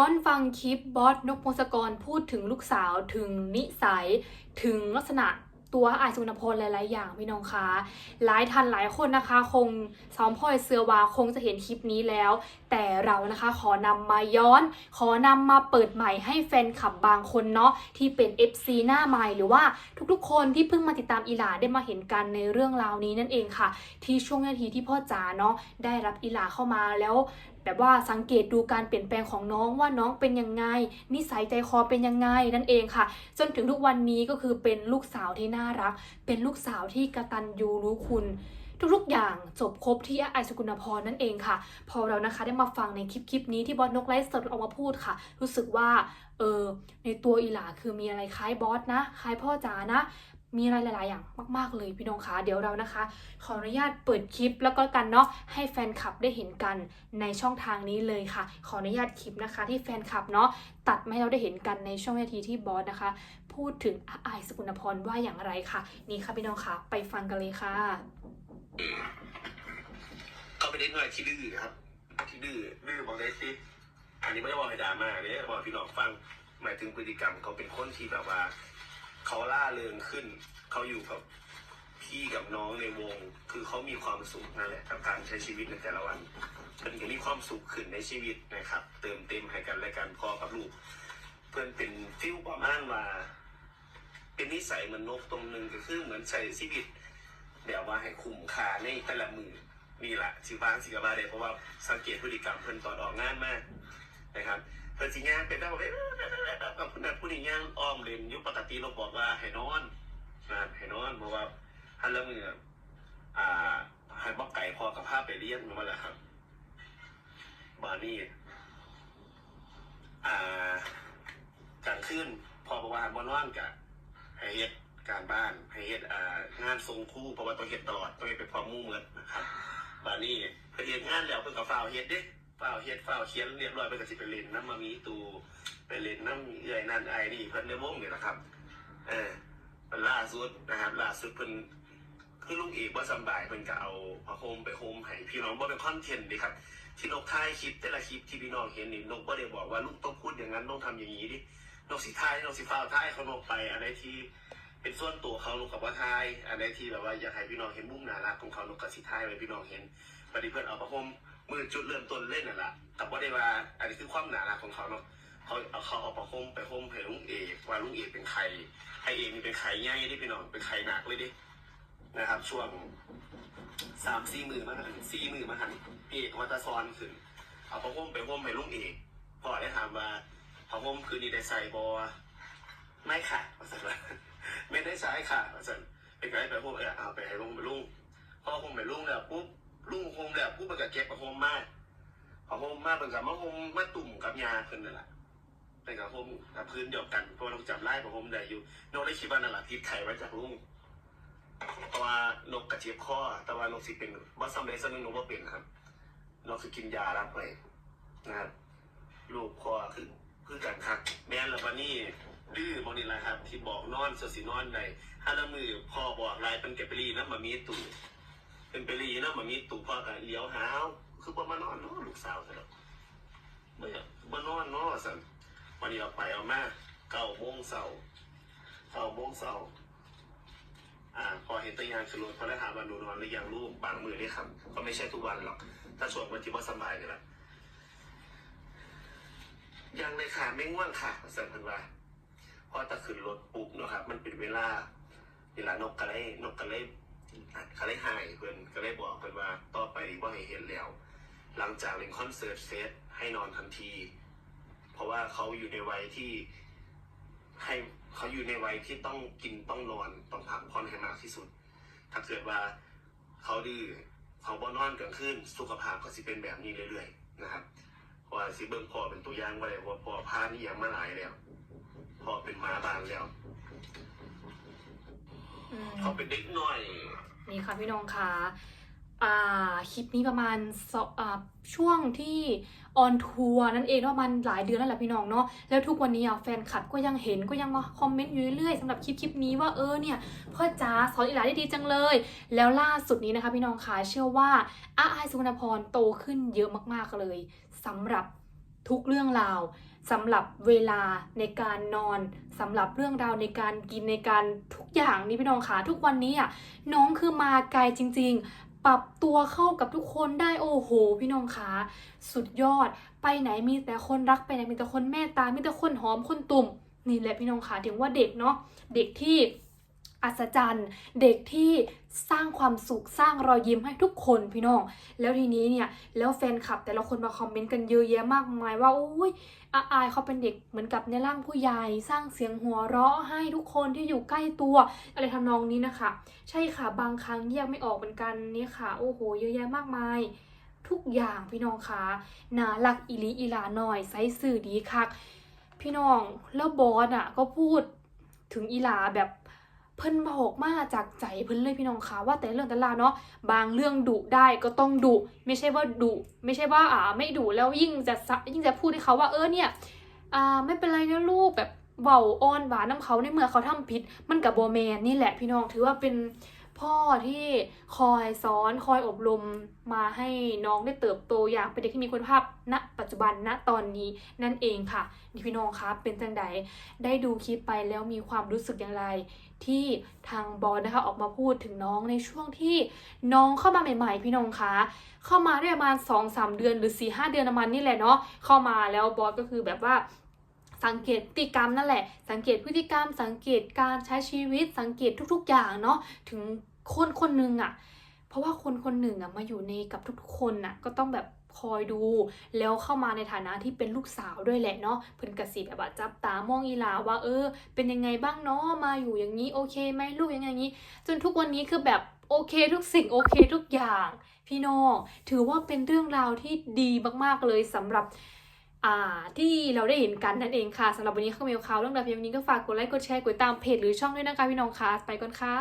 ้อนฟังคลิปบอสนกพงศกรพูดถึงลูกสาวถึงนิสัยถึงลักษณะตัวอายสุนพลหลาย ๆ อย่างพี่น้องคะหลายท่านหลายคนนะคะ คงซ้อมพ่อยเสือวาคงจะเห็นคลิปนี้แล้ว แต่เรานะคะขอนำมาย้อน ขอนำมาเปิดใหม่ให้แฟนคลับบางคนเนาะที่เป็น FC หน้าใหม่หรือว่าทุกๆ คนที่เพิ่งมาติดตามอีหลาได้มาเห็นกันในเรื่องราวนี้นั่นเองค่ะ ที่ช่วงนาทีที่พ่อจ๋าเนาะได้รับอีหลาเข้ามาแล้วแบบว่าสังเกตดูการเปลี่ยนแปลงของน้องว่าน้องเป็นยังไง นิสัยใจคอเป็นยังไงนั่นเองค่ะ จนถึงทุกวันนี้ก็คือเป็นลูกสาวที่น่ารัก เป็นลูกสาวที่กระตันยูรู้คุณ ทุกๆ อย่างจบครบที่ไอสุกุณพรนั่นเองค่ะ พอเรานะคะได้มาฟังในคลิปคลิปนี้ที่บอสนกไลฟ์สดออกมาพูดค่ะ รู้สึกว่าเออในตัวอีหลาคือมีอะไรคล้ายบอสนะคล้ายพ่อจ๋านะมีอะไรหลาย ๆ อย่างมาก ๆ เลยพี่น้องคะเดี๋ยวเรานะคะ ขออนุญาตเปิดคลิปแล้วก็กันเนาะให้แฟนคลับได้เห็นกันในช่องทางนี้เลยค่ะ ขออนุญาตคลิปนะคะ ที่แฟนคลับเนาะตัดมาให้เราได้เห็นกันในช่วงนาทีที่บอสนะคะ พูดถึงอาไอายสกุลพรว่าอย่างไรค่ะ นี่ค่ะพี่น้องคะไปฟังกันเลยค่ะ เขาเป็นเด็กหน่อยที่ดื้อครับ ที่ดื้อดื้อบอกได้สิอันนี้ไม่ได้บอกให้ดราม่าเนี่ยบอกพี่น้องฟังหมายถึงพฤติกรรมเขาเป็นคนที่แบบว่า เขาล่าเริงขึ้น เขาอยู่กับพี่กับน้องในวง คือเขามีความสุขนั่นแหละกับการใช้ชีวิตในแต่ละวันเพื่อนก็มีความสุขขึ้นในชีวิตนะครับ เติมเต็มให้กันและกันพอกับลูก เพื่อนเป็นฟิลประมาณว่า เป็นนิสัยเหมือนนกตรงหนึ่งก็คือเหมือนใช้ชีวิต แบบว่าให้คุ้มค่าในแต่ละมือนี่แหละสิบ้างสิกบาเลยเพราะว่าสังเกตพฤติกรรมเพิ่นตอนออกงานมากนะครับเพิ่นสิงานเป็นแบบว่าเอ๊ะกับผู้นั้นผู้นี้ย่างอ้อมเลนยุปกติเราบอกว่าให้นอนนะให้นอนเพราะว่าฮันละมืออ่าให้บอกไก่พอกับภาพไปเลี้ยงมาแล้วครับบานี่อ่ากลางคืนพอบอกว่าบอนอนกับให้เฮ็ด การบ้านให้เฮ็ดอ่างานทรงคู่เพราะว่าต้องเฮ็ดตลอดต้องเฮ็ดไปพร้อมหมู่เหมือนนะครับบานี้เพิ่นเฮ็ดงานแล้วเพิ่นก็ฝ้าวเฮ็ดเด้ฝ้าวเฮ็ดฝ้าวเขียนเรียบร้อยเพิ่นก็สิไปเล่นน้ำมามีตูไปเล่นน้ำเอื้อยนั่นไอ้นี่เพิ่นในวงนี่แหละครับ เออเพิ่นล่าสุดนะครับล่าสุดเพิ่นคือลุงเอกบ่สำบายเพิ่นก็เอาผ้าห่มไปห่มให้พี่น้องบ่เป็นคอนเทนต์เดิครับที่นกถ่ายคลิปแต่ละคลิปที่พี่น้องเห็นนี่นกบ่ได้บอกว่าลูกต้องพูดอย่างนั้นต้องทำอย่างนี้ดินกสิถ่ายนกสิฟ้าวถ่ายเขานกไปอะไรที่ เป็นส่วนตัวเขานกกับว่าทายอันใดที่แบบว่าอยากให้พี่น้องเห็นมุมน่ารักของเขานกกับสิทายไว้พี่น้องเห็นปฏิเพื่อนเอาประพรมมือจุดเริ่มต้นเล่นน่ะละแต่ว่าได้ว่าอันนี้คือความน่ารักของเขาเนาะเขาเอาเขาเอาประพรมไปห่มให้ลุงเอกว่าลุงเอกเป็นใครให้เอกนี่เป็นใครง่ายดิพี่น้องเป็นใครหนักเลยดินะครับ ช่วงสามสี่มือมาหันสี่มือมาหันพี่เอกวัตซอนขึ้นเอาประพรมไปห่มให้ลุงเอกพ่อได้ถามว่าประพรมคืนนี้ได้ใส่บอไม่ค่ะว่าสันว่า ไม่ได้ใช้ค่ะอาจารย์เป็นไงไปพวกเออเอาไปให้ลุงไปลุงพอผมไปลุงแล้วปุ๊บลุงโฮมแล้วปุ๊บมันก็เก็บกับโฮมมากพอโฮมมากมันก็มาโฮมมาตุ่มกับยาขึ้นนั่นแหละเป็นกับโฮมกับพื้นเดียวกันเพราะเราจำไล่กับโฮมได้อยู่นกได้คิดว่านั่นแหละพิษไข่มาจากลุงเพราะว่านกกระเจี๊ยบข้อแต่ว่านกสิเป็นว่าซัมเดย์ซัมนึงนกว่าเป็นนะครับนกสิกินยารับไปนะครับลูกคอคือคือกันครับแม่นแล้ววันนี้ดื้อมองนี่แหละครับ ที่บอกนอนสดสีนอนใดถ้าละมือพ่อบอกลายเป็นเกปรีนะมามีตู่เป็นเปรีนะมามีตู่พ่อกัเลี้ยวหาวคือบ่มานอนเนาะลูกสาวซะแล้วไม่อะบ่นอนเนาะสันวันนี้เอาไปเอามาเก้าโมงเสาร์เก้าโมงเสาร์อ่าพอเห็นตัวยางคือรถพอได้ถามว่าหนูนอนหรือยังลูกบางมือได้ครับ ก็ไม่ใช่ทุกวันหรอก ถ้าช่วงวันที่ว่าสบายนี่แหละยังเลยค่ะไม่ง่วงค่ะสันพันว่า พอตะขึ้นรถปุ๊บเนาะครับ มันเป็นเวลา เวลานกกระเลนกกระเลกระเลหายเพิ่นก็เลยบอกเพิ่นว่าต่อไปว่าให้เห็นแล้ว หลังจากเล่นคอนเสิร์ตเซตให้นอนทันที เพราะว่าเขาอยู่ในวัยที่ให้เขาอยู่ในวัยที่ต้องกินต้องนอนต้องพักผ่อนให้มากที่สุด ถ้าเกิดว่าเขาดื้อเขาบ่นอนกลางคืนสุขภาพก็สิเป็นแบบนี้เรื่อยๆนะครับ พราะว่าสิเบิ่งพ่อเป็นตัวอย่างไว้เลยว่าพ่อพานี่ยังมาหลายแล้วพอเป็นมาบานแล้วอืมเขาเป็นเด็กน้อย นี่ค่ะพี่น้องคะอ่า คลิปนี้ประมาณช่วงที่ออนทัวร์นั่นเองเนาะประมันหลายเดือนแล้วแหละพี่น้องเนาะแล้วทุกวันนี้อะแฟนคลับก็ยังเห็นก็ยังมาคอมเมนต์อยู่เรื่อยๆสำหรับคลิปคลิปนี้ว่าเออเนี่ยพ่อจ๋าสอนอีหลาได้ดีจังเลย แล้วล่าสุดนี้นะคะพี่น้องคะเชื่อว่าอาไอสุวรรณพรโตขึ้นเยอะมากๆเลยสำหรับทุกเรื่องราวสำหรับเวลาในการนอนสำหรับเรื่องราวในการกินในการทุกอย่างนี่พี่น้องคะทุกวันนี้อะน้องคือมาไกลจริง ๆ ปรับตัวเข้ากับทุกคนได้โอ้โห พี่น้องคะสุดยอด ไปไหนมีแต่คนรักไปไหนมีแต่คนเมตตา มีแต่คนหอมคนตุ่มนี่แหละพี่น้องคะถึงว่าเด็กเนาะเด็กที่ อัศจรรย์ เด็กที่สร้างความสุขสร้างรอยยิ้มให้ทุกคนพี่น้อง แล้วทีนี้เนี่ยแล้วแฟนคลับแต่ละคนมาคอมเมนต์กันเยอะแยะมากมายว่าโอ้ยอาอายเขาเป็นเด็กเหมือนกับในร่างผู้ใหญ่ สร้างเสียงหัวเราะให้ทุกคนที่อยู่ใกล้ตัว อะไรทำนองนี้นะคะ ใช่ค่ะบางครั้งแยกไม่ออกเหมือนกันนี่ค่ะโอ้โหเยอะแยะมากมายทุกอย่างพี่น้องคะน่ารักอีหลีอีหลาหน่อยไซส์สื่อดีคัก พี่น้องแล้วบอสอะก็พูดถึงอีหลาแบบ เพิ่นบอกมาจากใจเพิ่นเลยพี่น้องคะว่าแต่เรื่องแต่ลาเนาะบางเรื่องดุได้ก็ต้องดุไม่ใช่ว่าดุไม่ใช่ว่าอ่าไม่ดุแล้วยิ่งจะสะยิ่งจะพูดให้เขาว่าเออเนี่ยอ่าไม่เป็นไรนะลูกแบบเบาอ้อนหวานน้ำเขาในเมื่อเขาทำผิด มันกับโบแมนนี่แหละพี่น้องถือว่าเป็น พ่อที่คอยสอนคอยอบรมมาให้น้องได้เติบโตอย่างเป็นเด็กที่มีคุณภาพณ ปัจจุบันณตอนนี้นั่นเองค่ะนี่พี่น้องคะเป็นจังใดได้ดูคลิปไปแล้วมีความรู้สึกอย่างไร ที่ทางบอสนะคะออกมาพูดถึงน้องในช่วงที่น้องเข้ามาใหม่ๆ พี่น้องคะเข้ามาได้ประมาณ2อสเดือนหรือ4ีหเดือนประมาณนี่แหละเนาะเข้ามาแล้วบอสก็คือแบบว่าสังเกตพฤติกรรมนั่นแหละ สังเกตพฤติกรรม สังเกตการใช้ชีวิต สังเกตทุก ๆ อย่างเนาะ ถึง คนคนหนึ่งอะ่ะเพราะว่าคนคนหนึ่งอะ่ะมาอยู่ในกับทุกคนน่ะก็ต้องแบบคอยดู แล้วเข้ามาในฐานะที่เป็นลูกสาวด้วยแหละเนาะเพิ่นกระสีแบบว่าจับตามองอีลาว่า เออ เป็นยังไงบ้างเนาะมาอยู่อย่างนี้โอเคไหมลูกยังไงอย่างนี้ จนทุกวันนี้คือแบบโอเคทุกสิ่งโอเคทุกอย่าง พี่น้องถือว่าเป็นเรื่องราวที่ดีมากๆเลยสำหรับอ่าที่เราได้เห็นกันนั่นเองค่ะสำหรับวันนี้ข้าวเมลข่าวเรื่องราวเพียงนี้ก็ฝากกดไลค์กดแชร์กดตามเพจหรือช่องด้วยนะคะพี่น้องค่ะไปก่อนค่ะ